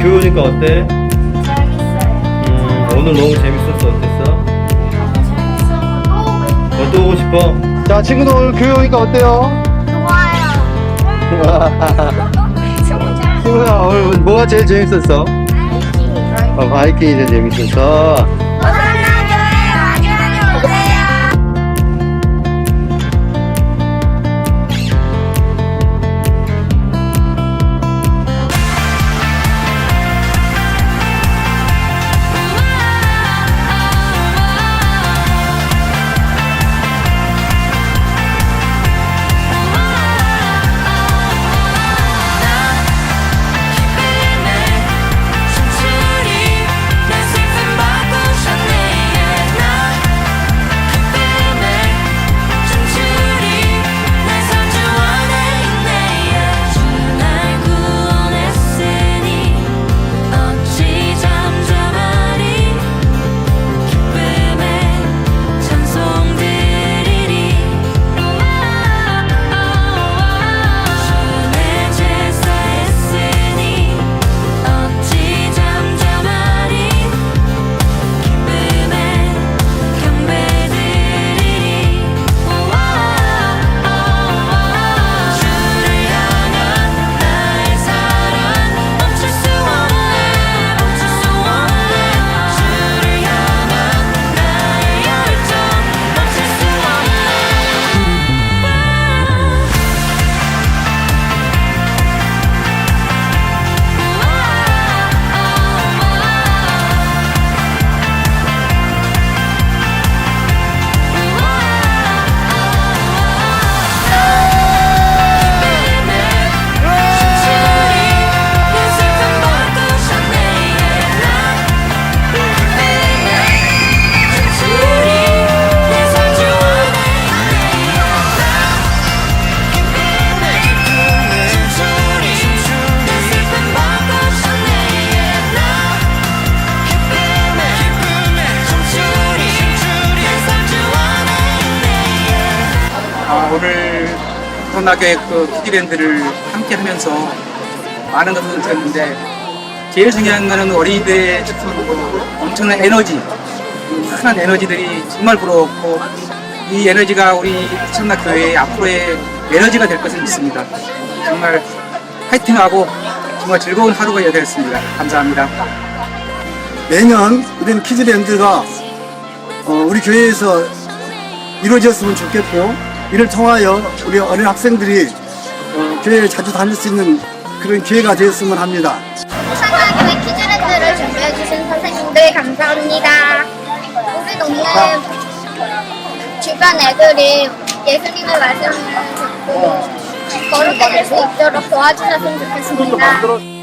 교회 오니까 어때? 재밌어요. 음, 오늘 너무 재밌었어. 어땠어? 너무 재밌어서 또 오고 싶어요. 어, 또 오고 싶어? 자, 친구들 오늘 교회 오니까 어때요? 좋아요. 친구야, 오늘 뭐가 제일 재밌었어? 어, 바이킹이 제일 재밌었어. 오늘 코로나교회 그 키즈밴드를 함께 하면서 많은 것을 들었는데 제일 중요한 거는 어린이들의 엄청난 에너지, 흔한 에너지들이 정말 부러웠고 이 에너지가 우리 천락교회의 앞으로의 에너지가 될 것을 믿습니다. 정말 파이팅하고 정말 즐거운 하루가 되었습니다. 감사합니다. 매년 우리는 키즈랜드가 어, 우리 교회에서 이루어졌으면 좋겠고 이를 통하여 우리 어린 학생들이 어, 교회에 자주 다닐 수 있는 그런 기회가 되었으면 합니다. 오산나교회 키즈랜드를 준비해주신 선생님들 감사합니다. 우리 동네 주변 애들이 예수님의 말씀을 듣고 거룩해질 수 있도록 도와주셨으면 좋겠습니다.